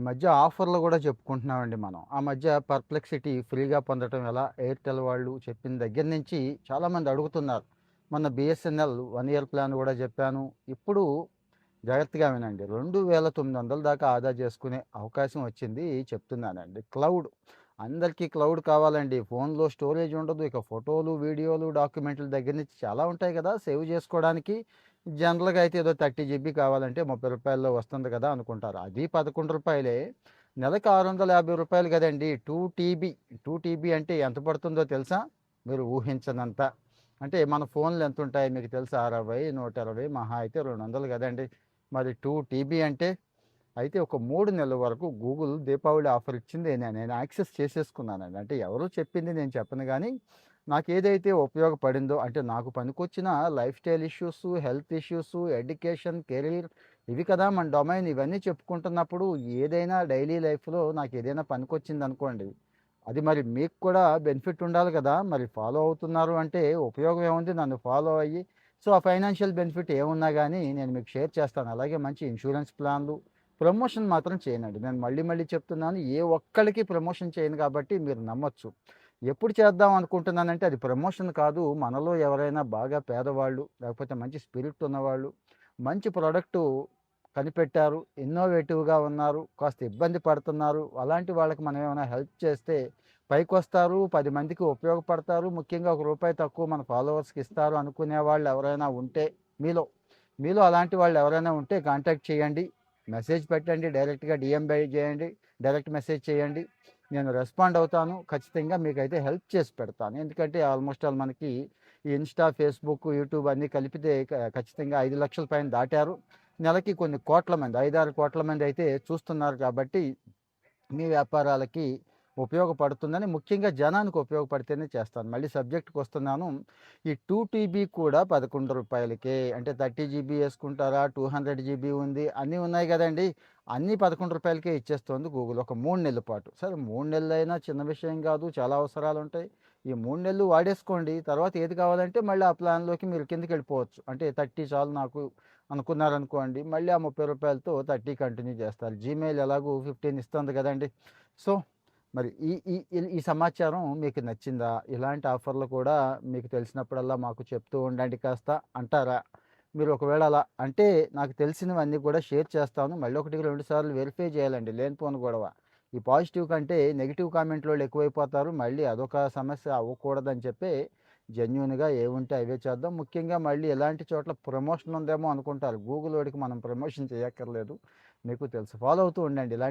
ఈ మధ్య ఆఫర్లు కూడా చెప్పుకుంటున్నామండి మనం. ఆ మధ్య పర్ప్లెక్సిటీ ఫ్రీగా పొందడం ఎలా? ఎయిర్టెల్ వాళ్ళు చెప్పిన దగ్గర నుంచి చాలామంది అడుగుతున్నారు. మొన్న బిఎస్ఎన్ఎల్ వన్ ఇయర్ ప్లాన్ కూడా చెప్పాను. ఇప్పుడు జాగ్రత్తగా వినండి. రెండు వేల తొమ్మిది వందల దాకా ఆదా చేసుకునే అవకాశం వచ్చింది చెప్తున్నానండి. క్లౌడ్. అందరికీ క్లౌడ్ కావాలండి. ఫోన్లో స్టోరేజ్ ఉండదు. ఇక ఫోటోలు వీడియోలు డాక్యుమెంట్ల దగ్గర నుంచి చాలా ఉంటాయి కదా. సేవ్ చేసుకోవడానికి జనరల్గా అయితే ఏదో థర్టీ జీబీ కావాలంటే ముప్పై రూపాయల్లో వస్తుంది కదా అనుకుంటారు. అది పదకొండు రూపాయలే. నెలకు ఆరు వందల యాభై రూపాయలు కదండి. టూ టీబీ టూ టీబీ అంటే ఎంత పడుతుందో తెలుసా? మీరు ఊహించనంత. అంటే మన ఫోన్లు ఎంత ఉంటాయి మీకు తెలుసా? అరవై నూట ఇరవై మహా అయితే రెండు వందలు కదండి. మరి టూ టీబీ అంటే అయితే ఒక మూడు నెలల వరకు గూగుల్ దీపావళి ఆఫర్ ఇచ్చింది. నేను యాక్సెస్ చేసేసుకున్నానండి. అంటే ఎవరు చెప్పింది నేను చెప్పను కానీ నాకు ఏదైతే ఉపయోగపడిందో అంటే నాకు పనికొచ్చిన life style issues health issues education career ఇవి కదా మన డొమైన్ ఇవన్నీ చెప్పుకుంటున్నప్పుడు ఏదైనా డైలీ లైఫ్లో నాకు ఏదైనా పనికొచ్చింది అనుకోండి అది మరి మీకు కూడా బెనిఫిట్ ఉండాలి కదా. మరి ఫాలో అవుతున్నారు అంటే ఉపయోగం ఏముంది? నన్ను ఫాలో అయ్యి. సో ఆ ఫైనాన్షియల్ బెనిఫిట్ ఏమున్నా కానీ నేను మీకు షేర్ చేస్తాను. అలాగే మంచి ఇన్సూరెన్స్ ప్లాన్లు ప్రమోషన్ మాత్రం చేయనండి నేను మళ్ళీ మళ్ళీ చెప్తున్నాను ఏ ఒక్కరికి ప్రమోషన్ చేయను కాబట్టి మీరు నమ్మొచ్చు. ఎప్పుడు చేద్దాం అనుకుంటున్నానంటే అది ప్రమోషన్ కాదు. మనలో ఎవరైనా బాగా పేదవాళ్ళు లేకపోతే మంచి స్పిరిట్ ఉన్నవాళ్ళు మంచి ప్రోడక్టు కనిపెట్టారు ఇన్నోవేటివ్గా ఉన్నారు కాస్త ఇబ్బంది పడుతున్నారు అలాంటి వాళ్ళకి మనం ఏమైనా హెల్ప్ చేస్తే పైకి వస్తారు పది మందికి ఉపయోగపడతారు ముఖ్యంగా ఒక రూపాయి తక్కువ మన ఫాలోవర్స్కి ఇస్తారు అనుకునే వాళ్ళు ఎవరైనా ఉంటే మీలో మీలో అలాంటి వాళ్ళు ఎవరైనా ఉంటే కాంటాక్ట్ చేయండి. మెసేజ్ పెట్టండి డైరెక్ట్గా డిఎం చేయండి డైరెక్ట్ మెసేజ్ చేయండి. నేను రెస్పాండ్ అవుతాను. ఖచ్చితంగా మీకైతే హెల్ప్ చేసి పెడతాను. ఎందుకంటే ఆల్మోస్ట్ ఆల్ మనకి ఈ ఇన్స్టా ఫేస్బుక్ యూట్యూబ్ అన్నీ కలిపితే ఖచ్చితంగా ఐదు లక్షల పైన దాటారు. నెలకి కొన్ని కోట్ల మంది ఐదారు కోట్ల మంది అయితే చూస్తున్నారు కాబట్టి మీ వ్యాపారాలకి ఉపయోగపడుతుందని ముఖ్యంగా జనానికి ఉపయోగపడితేనే చేస్తాను. మళ్ళీ సబ్జెక్ట్కి వస్తున్నాను. ఈ టూ టీబీ కూడా పదకొండు రూపాయలకే అంటే థర్టీ జీబీ వేసుకుంటారా టూ హండ్రెడ్ జీబీ ఉంది అన్నీ ఉన్నాయి కదండి. అన్నీ పదకొండు రూపాయలకే ఇచ్చేస్తుంది గూగుల్. ఒక మూడు నెలల పాటు. సరే మూడు నెలలు అయినా చిన్న విషయం కాదు చాలా అవసరాలు ఉంటాయి ఈ మూడు నెలలు వాడేసుకోండి. తర్వాత ఏది కావాలంటే మళ్ళీ ఆ ప్లాన్లోకి మీరు కిందకి వెళ్ళిపోవచ్చు. అంటే థర్టీ చాలు నాకు అనుకున్నారనుకోండి మళ్ళీ ఆ ముప్పై రూపాయలతో థర్టీ కంటిన్యూ చేస్తారు. జీమెయిల్ ఎలాగూ ఫిఫ్టీన్ ఇస్తుంది కదండి. సో మరి ఈ ఈ- ఈ సమాచారం మీకు నచ్చిందా? ఇలాంటి ఆఫర్లు కూడా మీకు తెలిసినప్పుడల్లా మాకు చెప్తూ ఉండండి కాస్త. అంటారా? మీరు ఒకవేళ అలా అంటే నాకు తెలిసినవన్నీ కూడా షేర్ చేస్తాను. మళ్ళీ ఒకటికి రెండు సార్లు వెరిఫై చేయాలండి. లేనిపోను గొడవ. ఈ పాజిటివ్ కంటే నెగిటివ్ కామెంట్లు వాళ్ళు ఎక్కువైపోతారు. మళ్ళీ అదొక సమస్య అవ్వకూడదని చెప్పి జెన్యున్గా ఏముంటే అవే చేద్దాం. ముఖ్యంగా మళ్ళీ ఎలాంటి చోట్ల ప్రమోషన్ ఉందేమో అనుకుంటారు. గూగుల్ వాడికి మనం ప్రమోషన్ చేయక్కర్లేదు. మీకు తెలుసు. ఫాలో అవుతూ ఉండండి. ఇలాంటి